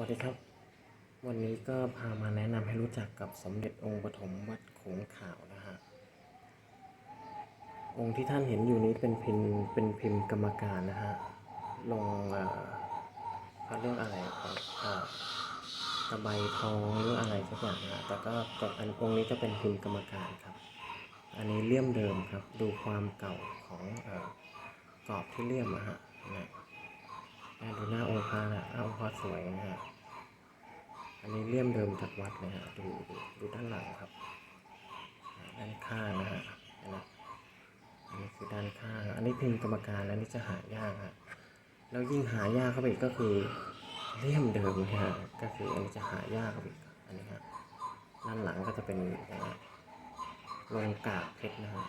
วัสดีครับ วันนี้ก็พามาแนะนำให้รู้จักกับสมเด็จองค์ปฐมวัดโขงขาวนะฮะองค์ที่ท่านเห็นอยู่นี้เป็นพิมพ์เป็นพิมพ์กรรมการนะฮะลงเอ่อเขาเรียกอะไรครับอ่อตะไบทองหรืออะไรสักอย่างนะแต่ก็แต่อันองค์นี้จะเป็นพิมพ์กรรมการครับ อันนี้เลี่ยมเดิมครับ ดูความเก่าของเอ่อกรอบที่เลี่ยมนะฮะนะ ดูหน้าองค์พระนะหน้าองค์พระสวยนะฮะ อันนี้เลี่ยมเดิมจากวัดเลยฮะ ดูดูดูด้านหลังครับ ด้านข้างนะฮะนไหมอันนี้คือด้านข้าง อันนี้พิมพ์กรรมการ อันนี้จะหายากฮะ แล้วยิ่งหายากเข้าไปอีกก็คือเลี่ยมเดิมนะฮะ ก็คืออันนี้จะหายากเข้าไปอีกอันนี้ฮะ ด้านหลังก็จะเป็นอย่างเงี้ยลงกากเพชรนะฮะ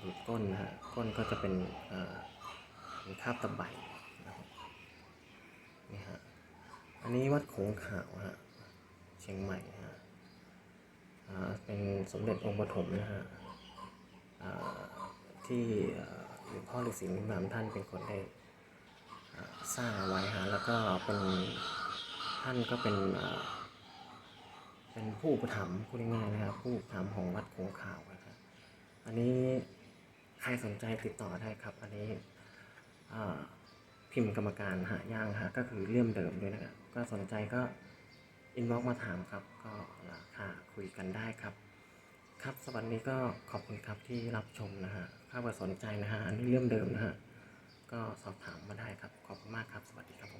ดูก้นนะฮะ ก้นก็จะเป็นเอ่อ เป็นคาบตะไบนะครับนี่ฮะอันนี้วัดโขงขาวฮะเชียงใหม่ฮะอ่าเป็นสมเด็จองค์ปฐมนะฮะอ่าที่หลวงพ่อฤาษีนิมามท่านเป็นคนได้สร้างเอาไว้ฮะแล้วก็เป็นท่านก็เป็นเป็นผู้อุปถัมภ์พูดง่ายๆนะครับผู้อุปถัมของวัดโขงขาวนะครับอันนี้ใครสนใจติดต่อได้ครับ อันนี้ พิมพ์กรรมการหาย่างฮะก็คือเลื่อมเดิมด้วยนะครับ ก็สนใจก็อินบ็อกมาถามครับ ก็ราคาคุยกันได้ครับ ครับสวัสดีก็ขอบคุณครับที่รับชมนะฮะถ้าเกิดสนใจนะฮะอันนี้เลื่อมเดิมนะฮะก็สอบถามมาได้ครับ ขอบคุณมากครับ สวัสดีครับ